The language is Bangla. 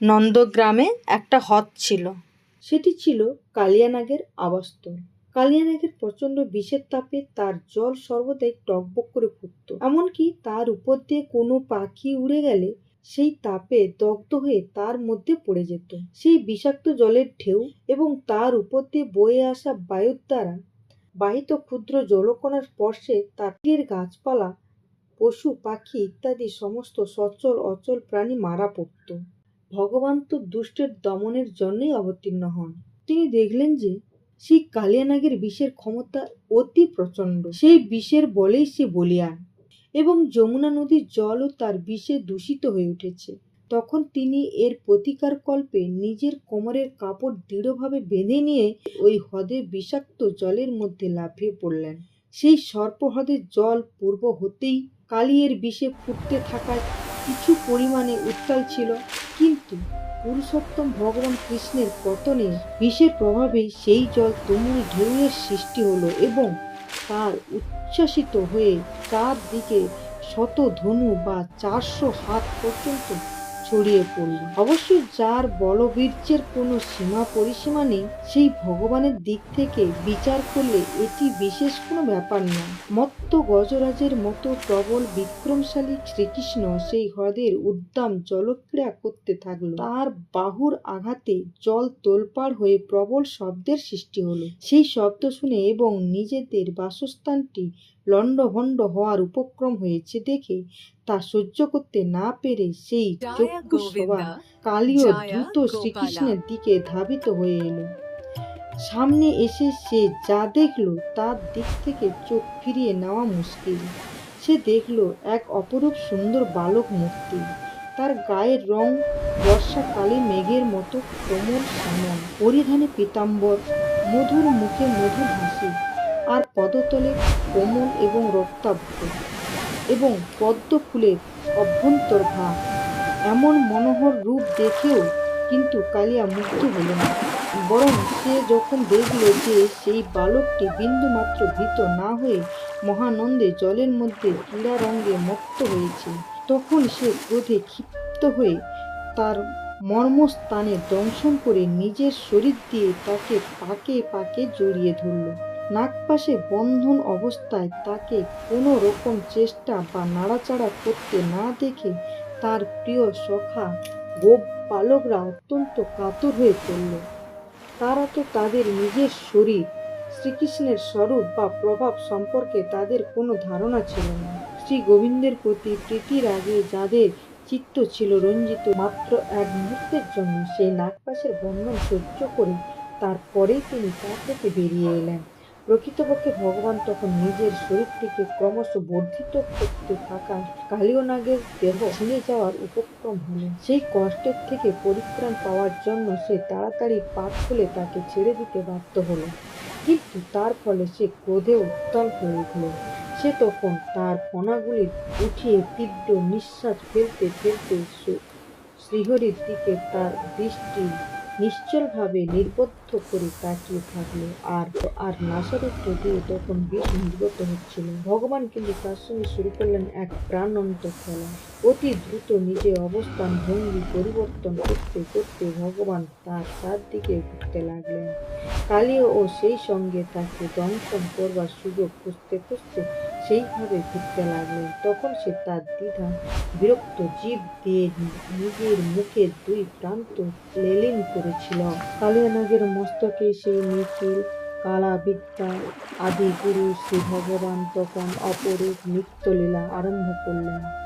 নন্দগ্রামে একটা হ্রদ ছিল। সেটি ছিল কালিয়ানাগের আবাসস্থল। কালিয়ানাগের প্রচণ্ড বিষের তাপে তার জল সর্বদাই টকবক করে ফুটত। এমনকি তার উপর দিয়ে কোনো পাখি উড়ে গেলে সেই তাপে দগ্ধ হয়ে তার মধ্যে পড়ে যেত। সেই বিষাক্ত জলের ঢেউ এবং তার উপর দিয়ে বয়ে আসা বায়ুর দ্বারা বাহিত ক্ষুদ্র জলকণার স্পর্শে তীরের গাছপালা, পশু, পাখি ইত্যাদি সমস্ত সচল অচল প্রাণী মারা পড়ত। ভগবান তো দুষ্টের দমনের জন্যই অবতীর্ণ হন। তিনি দেখলেন যে সেই কালিয়ানাগের বিষের ক্ষমতা অতি প্রচণ্ড। সেই বিষের বলেই সে বলিয়ান এবং যমুনা নদীর জলও তার বিষে দূষিত হয়ে উঠেছে। তখন তিনি এর প্রতিকার কল্পে নিজের কোমরের কাপড় দৃঢ়ভাবে বেঁধে নিয়ে ওই হ্রদের বিষাক্ত জলের মধ্যে লাফিয়ে পড়লেন। সেই সর্পহ্রদের জল পূর্ব হতেই কালিয়ের বিষে ফুটতে থাকায় কিছু পরিমাণে উত্তাল ছিল। কিন্তু পুরুষোত্তম ভগবান কৃষ্ণের পতনে বিষের প্রভাবে সেই জল তুমুল ঢেউয়ের সৃষ্টি হলো এবং তার উচ্ছ্বাসিত হয়ে চারদিকে শত ধনু বা চারশো হাত পর্যন্ত ছড়িয়ে পড়ল। অবশ্য যার বলবীর্যের কোনো সীমা পরিসীমা নেই, সেই ভগবানের দিক থেকে বিচার করলে এটি বিশেষ কোনো ব্যাপার নয় মত্ত গজরাজের মতো প্রবল, বিক্রমশালী শ্রীকৃষ্ণ সেই হ্রদের উদ্দাম জলক্রীড়া করতে থাকল। তার বাহুর আঘাতে জল তোলপাড় হয়ে প্রবল শব্দের সৃষ্টি হলো। সেই শব্দ শুনে এবং নিজেদের বাসস্থানটি লণ্ডভণ্ড হওয়ার উপক্রম হয়েছে দেখে তা সহ্য করতে না পেরে সেই চক্ষু সভা কালীয় দ্রুত শ্রীকৃষ্ণের দিকে ধাবিত হয়ে এলো। সামনে এসে সে যা দেখল তার দিক থেকে চোখ ফিরিয়ে নেওয়া মুশকিল। সে দেখল এক অপরূপ সুন্দর বালক মূর্তি। তার গায়ের রং বর্ষাকালে মেঘের মতো কোমল শ্যামল। পরিধানে পীতাম্বর মধুর মুখে মধুর হাসি। আর পদতলে কোমল এবং রক্তাব্ধ এবং পদ্ম ফুলের অভ্যন্তর ভাব এমন মনোহর রূপ দেখেও কিন্তু কালিয়া মুগ্ধ হল না। বরং সে যখন দেখল যে সেই বালকটি বিন্দুমাত্র ভীত না হয়ে মহানন্দে জলের মধ্যে ক্রীড়া রঙ্গে মুক্ত হয়েছে, তখন সে ক্রোধে ক্ষিপ্ত হয়ে তার মর্মস্থানে দংশন করে নিজের শরীর দিয়ে তাকে পাকে পাকে জড়িয়ে ধরল। নাগপাশে বন্ধন অবস্থায় তাকে কোনো রকম চেষ্টা বা নাড়াচাড়া করতে না দেখে তার প্রিয় সখা গোপ বালকরা অত্যন্ত কাতর হয়ে পড়ল। তারা তো তাদের নিজের শরীর, শ্রীকৃষ্ণের স্বরূপ বা প্রভাব সম্পর্কে তাদের কোনো ধারণা ছিল না। শ্রী গোবিন্দের প্রতি প্রীতির আগে যাদের চিত্ত ছিল রঞ্জিত, মাত্র এক মুহূর্তের জন্য সেই নাগপাশের বন্ধন সহ্য করে তারপরেই তিনি তা থেকে বেরিয়ে এলেন। প্রকৃতপক্ষে ভগবান তখন নিজের শরীরটিকে ক্রমশ বর্ধিত করতে থাকা কালীয় নাগের দেহ ছিঁড়ে যাওয়ার উপক্রম হলেন। সেই কষ্টের থেকে পরিত্রাণ পাওয়ার জন্য সে তাড়াতাড়ি পাক খুলে তাকে ছেড়ে দিতে বাধ্য হলো কিন্তু তার ফলে সে ক্রোধে উত্তাল হয়ে উঠল। সে তখন তার ফণাগুলি উঠিয়ে তীব্র নিঃশ্বাস ফেলতে ফেলতে শ্রীহরির দিকে তার দৃষ্টি নিশ্চলভাবে নির্বদ্ধ করে তাকিয়ে থাকল। আর আর নাসারুদ্ধ দিয়ে তখন বিষ নির্গত হচ্ছিল। ভগবান কিন্তু তার সঙ্গে শুরু করলেন এক প্রাণন্ত খেলা। অতি দ্রুত নিজের অবস্থান ভঙ্গি পরিবর্তন করতে করতে ভগবান তার চারদিকে ঘুরতে লাগলেন। কালীয় ও সেই সঙ্গে তাকে দংশন করবার সুযোগ খুঁজতে খুঁজতে সেইভাবে ঘুরতে লাগলেন। তখন সে তার দ্বিধা, বিরক্ত জীব দিয়ে নিজের মুখের দুই প্রান্ত লেলিন করেছিল। কালিয়ানাগের মস্তকে সেই নিখিল কালা বিদ্যা আদি গুরু শ্রী ভগবান তখন অপরূপ নৃত্যলীলা আরম্ভ করলেন।